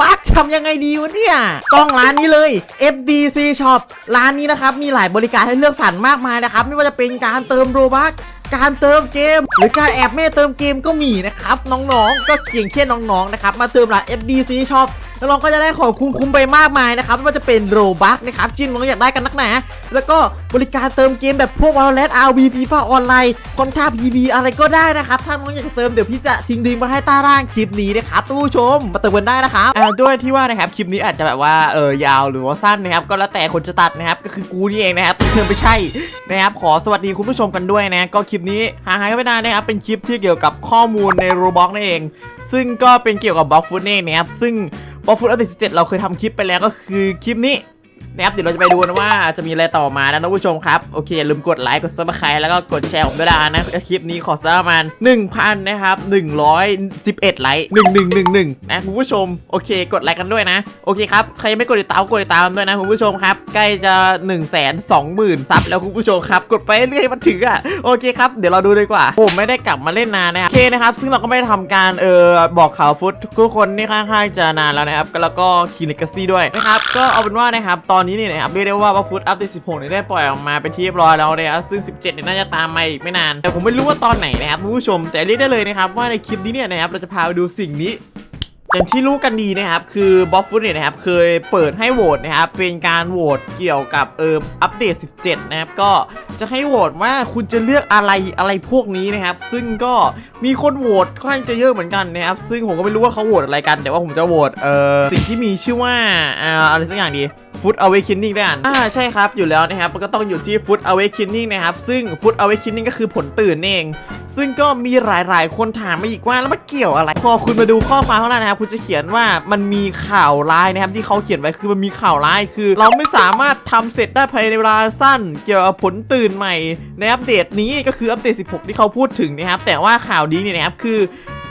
บัคทำยังไงดีวะเนี่ย ต้องร้านนี้เลย FDC Shop ร้านนี้นะครับ มีหลายบริการให้เลือกสรรมากมายนะครับ ไม่ว่าจะเป็นการเติมโรบัคการเติมเกม หรือการแอบแม่เติมเกมก็มีนะครับ น้องๆ ก็เกียงเคียนน้องๆนะครับมาเติมร้าน FDC Shop น้องก็จะได้ของคุ้มๆไปมากมายนะครับไม่ว่าจะเป็นโรบัคนะครับที่น้องอยากได้กันนักหนาแล้วก็บริการเติมเกมแบบพวก Valorant RV FIFA ออนไลน์คอนท่า PB อะไรก็ได้นะครับถ้าน้องอยากจะเติมเดี๋ยวพี่จะทิ้งลิงมาให้ใต้ล่างคลิปนี้นะครับท่านผู้ชมมาเติมกันได้นะครับด้วยที่ว่านะครับคลิปนี้อาจจะแบบว่าเออยาวหรือว่าสั้นนะครับก็แล้วแต่คนจะตัดนะครับก็คือกูนี่เองนะครับไม่ใช่นะครับขอสวัสดีคุณผู้ชมกันด้วยนะก็คลิปนี้ห่างหายกันไปนานนะครับเป็นคลิปที่เกี่ยวกับข้อมูลใน Roblox นั่นเอง ซึ่งก็เป็นเกี่ยวกับบล็อกฟุตเองนะครับซึ่ง บอฟฟุตอัปเดต17เราเคยทำคลิปไปแล้วก็คือคลิปนี้ นะครับเดี๋ยวเราจะไปดูนะว่าจะมีอะไรต่อมานะท่านผู้ชมครับ โอเคอย่าลืมกดไลค์กดซับสไครต์แล้วก็กดแชร์ผมด้วยนะคลิปนี้ขอสักประมาณ1,000นะครับ111 ไลค์1111 นะคุณผู้ชมโอเค กดไลค์กันด้วยนะ โอเคครับใครยังไม่กดติดตามกดติดตามด้วยนะคุณผู้ชมครับ ใกล้จะ1 2 0 0 0 0ซับแล้วคุณผู้ชมครับ กดไปเรื่อยมันถึงอะโอเคครับเดี๋ยวเราดูดีกว่าผมไม่ได้กลับมาเล่นนานนะครับโอเคนะครับซึ่งเราก็ไม่ได้ทำการเออบอกข่าวฟุตทุกคนนี่ค่อนข้างจะนานแล้วนะครับแล้วก็คีนิกซี่ด้วยนะครับก็เอาเป็นว่านะครับตอนนี้เนี่นะครับเรียกได้ว่าว่าฟุตอัปเดต16เนี่ยได้ปล่อยออกมาเป็นที่เรียบร้อยแล้วนะครับซึ่ง 17เนี่ยน่าจะตามมาอีกไม่นาน แต่ผมไม่รู้ว่าตอนไหนนะครับผู้ชมแต่เรียกได้เลยนะครับว่าในคลิปนี้เนี่ยนะครับเราจะพาไปดูสิ่งนี้ อย่างที่รู้กันดีนะครับ คือบอฟฟุตเนี่ยนะครับ เคยเปิดให้โหวตนะครับ เป็นการโหวตเกี่ยวกับเอออัปเดต 17 นะครับ ก็จะให้โหวตว่าคุณจะเลือกอะไรอะไรพวกนี้นะครับ ซึ่งก็มีคนโหวตค่อนข้างจะเยอะเหมือนกันนะครับ ซึ่งผมก็ไม่รู้ว่าเขาโหวตอะไรกัน แต่ว่าผมจะโหวตเออสิ่งที่มีชื่อว่าอ่าอะไรสักอย่างดี Food Awakening ได้อ่านอ่าใช่ครับ อยู่แล้วนะครับ มันก็ต้องอยู่ที่ Food Awakening นะครับ ซึ่ง Food Awakening ก็คือผลตื่นเอง ซึ่งก็มีหลายๆ คนถามมาอีกว่าแล้วมันเกี่ยวอะไร พอคุณมาดูข้อความข้างล่างนะครับคุณจะเขียนว่ามันมีข่าวร้ายนะครับที่เขาเขียนไว้คือมันมีข่าวร้ายคือ เราไม่สามารถทำเสร็จได้ภายในเวลาสั้น เกี่ยวกับผลตื่นใหม่ในอัปเดตนี้ก็คืออัปเดต 16 ที่เขาพูดถึงนะครับแต่ว่าข่าวดีเนี่ยนะครับคือ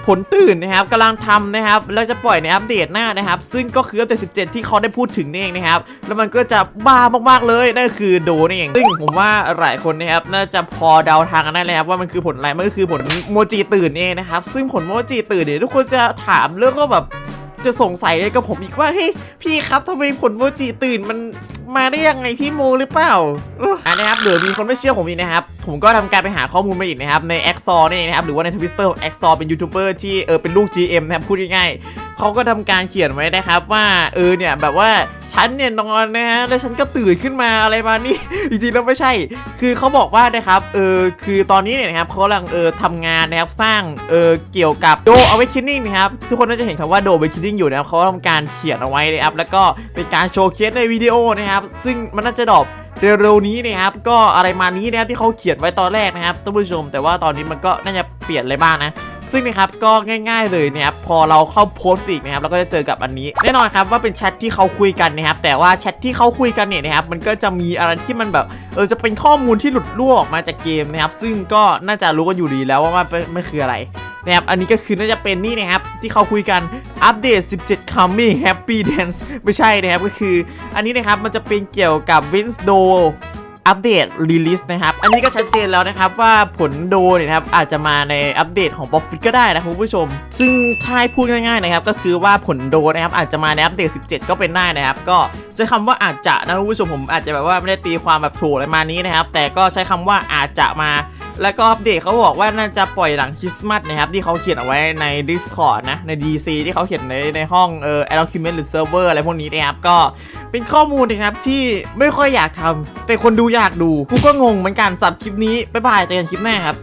ผลตื่นนะครับกำลังทำนะครับแล้วจะปล่อยในอัปเดตหน้านะครับ ซึ่งก็คืออัปเดต17 ที่เขาได้พูดถึงนี่เองนะครับ แล้วมันก็จะบ้ามากๆเลยนั่นคือโดนี่เองซึ่งผมว่าหลายคนนะครับน่าจะพอเดาทางกันได้เลยครับว่ามันคือผลอะไรมันก็คือผลโมจิตื่นนี่เองนะครับ ซึ่งผลโมจิตื่นเนี่ยทุกคนจะถามเรื่องก็แบบจะสงสัยกับผมอีกว่าเฮ้ยพี่ครับทำไมผลโมจิตื่นมัน มาได้ยังไงพี่โมหรือเปล่าเอออันนะครับเดี๋ยวมีคนไม่เชื่อผมอีกนะครับ ผมก็ทำการไปหาข้อมูลมาอีกนะครับใน x อ o นี่เองนะครับหรือว่าในทวิตเตอร์ของ x อ o เป็นยูทูบเบอร์ที่เออเป็นลูก GM นะครับพูดง่ายๆ เขาก็ทำการเขียนไว้นะครับว่าเออเนี่ยแบบว่าฉันเนี่ยนอนนะฮะแล้วฉันก็ตื่นขึ้นมาอะไรมานี่จริงๆแล้วไม่ใช่ คือเขาบอกว่านะครับเออคือตอนนี้เนี่ยนะครับเขากำลังเออทำงานนะครับสร้างเออเกี่ยวกับโดเอาไว้คินนิ่งนะครับทุกคนน่าจะเห็นคำว่าโดเอาไว้คินนิ่งอยู่นะครับเขาทำการเขียนเอาไว้นะครับแล้วก็เป็นการโชว์เคสในวิดีโอนะครับซึ่งมันน่าจะดรอปเร็วๆนี้นะครับก็อะไรมานี้นะครับที่เขาเขียนไว้ตอนแรกนะครับท่านผู้ชม แต่ว่าตอนนี้มันก็น่าจะเปลี่ยนอะไรบ้างนะ ซึ่งนะครับก็ง่าย ๆเลยนะครับพอเราเข้าโพสต์อีกนะครับเราก็จะเจอกับอันนี้ แน่นอนครับว่าเป็นแชทที่เขาคุยกันนะครับแต่ว่าแชทที่เขาคุยกันเนี่ยนะครับมันก็จะมีอะไรที่มันแบบเออจะเป็นข้อมูลที่หลุดรั่วออกมาจากเกมนะครับซึ่งก็น่าจะรู้กันอยู่ดีแล้วว่ามันเป็นมันคืออะไรนะครับอันนี้ก็คือน่าจะเป็นนี่นะครับที่เขาคุยกันอัปเดต 17 coming happy dance ไม่ใช่นะครับก็คือ อันนี้นะครับมันจะเป็นเกี่ยวกับ Vince Do อัปเดตรีลิสนะครับ อันนี้ก็ชัดเจนแล้วนะครับว่าผลโดเนี่ยนะครับอาจจะมาในอัปเดตของป๊อปฟิตก็ได้นะคุณผู้ชม ซึ่งถ้าพูดง่ายๆนะครับก็คือว่าผลโดนะครับอาจจะมาในอัปเดต 17 ก็เป็นได้นะครับ ก็ใช้คำว่าอาจจะนะคุณผู้ชมผมอาจจะแบบว่าไม่ได้ตีความแบบถูกอะไรมานี้นะครับแต่ก็ใช้คำว่าอาจจะมา แล้วก็อัปเดตเขาบอกว่าน่าจะปล่อยหลังคริสต์มาสนะครับ ที่เขาเขียนเอาไว้ใน Discord นะ ใน DC ที่เขาเขียนในในห้องเอ่อ document หรือ server อะไรพวกนี้นะครับ ก็เป็นข้อมูลนะครับที่ไม่ค่อยอยากทำแต่คนดูอยากดู กูก็งงเหมือนกันสับคลิปนี้ บ๊ายบายเจอกันคลิปหน้าครับ